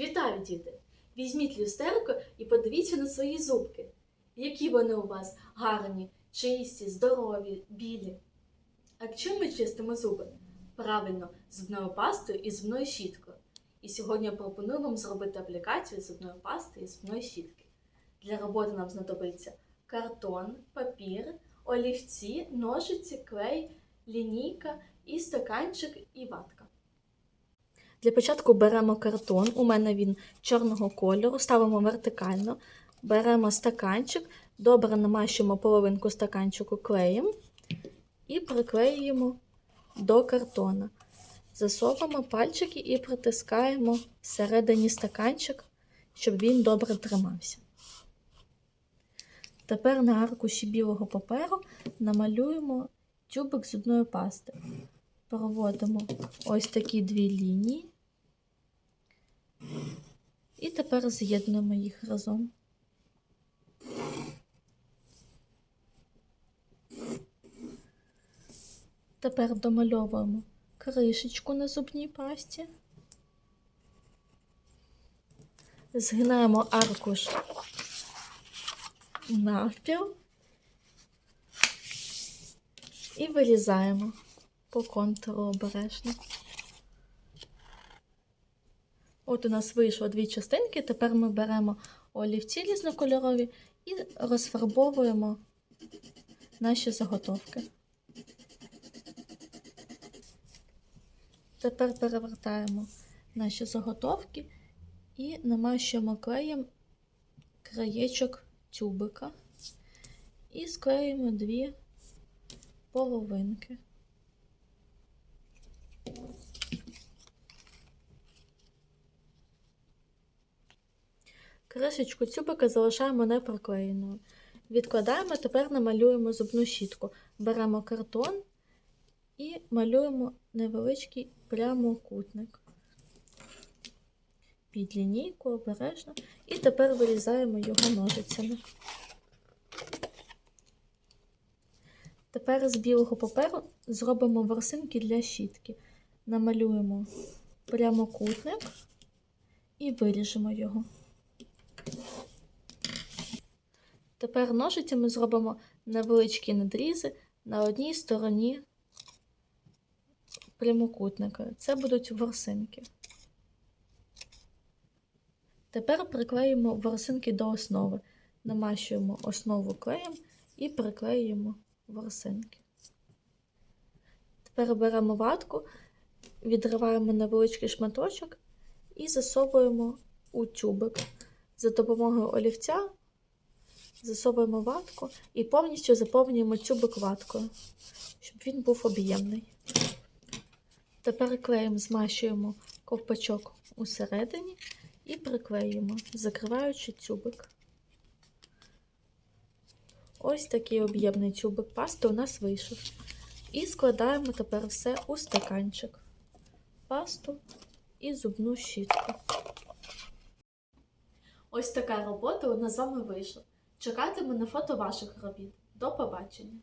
Вітаю, діти! Візьміть люстерко і подивіться на свої зубки. Які вони у вас гарні, чисті, здорові, білі. А чим ми чистимо зуби? Правильно, зубною пастою і зубною щіткою. І сьогодні я пропоную вам зробити аплікацію зубної пасти і зубної щітки. Для роботи нам знадобиться картон, папір, олівці, ножиці, клей, лінійка і стаканчик і ватка. Для початку беремо картон, у мене він чорного кольору, ставимо вертикально, беремо стаканчик, добре намащуємо половинку стаканчику клеєм і приклеюємо до картона. Засовуємо пальчики і притискаємо всередині стаканчик, щоб він добре тримався. Тепер на аркуші білого паперу намалюємо тюбик зубної пасти. Проводимо ось такі дві лінії. Тепер з'єднуємо їх разом. Тепер домальовуємо кришечку на зубній пасті. Згинаємо аркуш навпіл і вирізаємо по контуру обережно. От у нас вийшло дві частинки, тепер ми беремо олівці різнокольорові і розфарбовуємо наші заготовки. Тепер перевертаємо наші заготовки і намащуємо клеєм краєчок тюбика і склеїмо дві половинки. Кришечку тюбика залишаємо неприклеєною. Відкладаємо, тепер намалюємо зубну щітку. Беремо картон і малюємо невеличкий прямокутник. Під лінійку обережно. І тепер вирізаємо його ножицями. Тепер з білого паперу зробимо ворсинки для щітки. Намалюємо прямокутник і виріжемо його. Тепер ножицями зробимо невеличкі надрізи на одній стороні прямокутника. Це будуть ворсинки. Тепер приклеїмо ворсинки до основи. Намащуємо основу клеєм і приклеюємо ворсинки. Тепер беремо ватку, відриваємо невеличкий шматочок і засовуємо у тюбик. За допомогою олівця засовуємо ватку і повністю заповнюємо тюбик ваткою, щоб він був об'ємний. Тепер клеєм змащуємо ковпачок усередині і приклеюємо, закриваючи тюбик. Ось такий об'ємний тюбик пасти у нас вийшов. І складаємо тепер все у стаканчик, пасту і зубну щітку. Ось така робота у нас з вами вийшла. Чекатиму на фото ваших робіт. До побачення!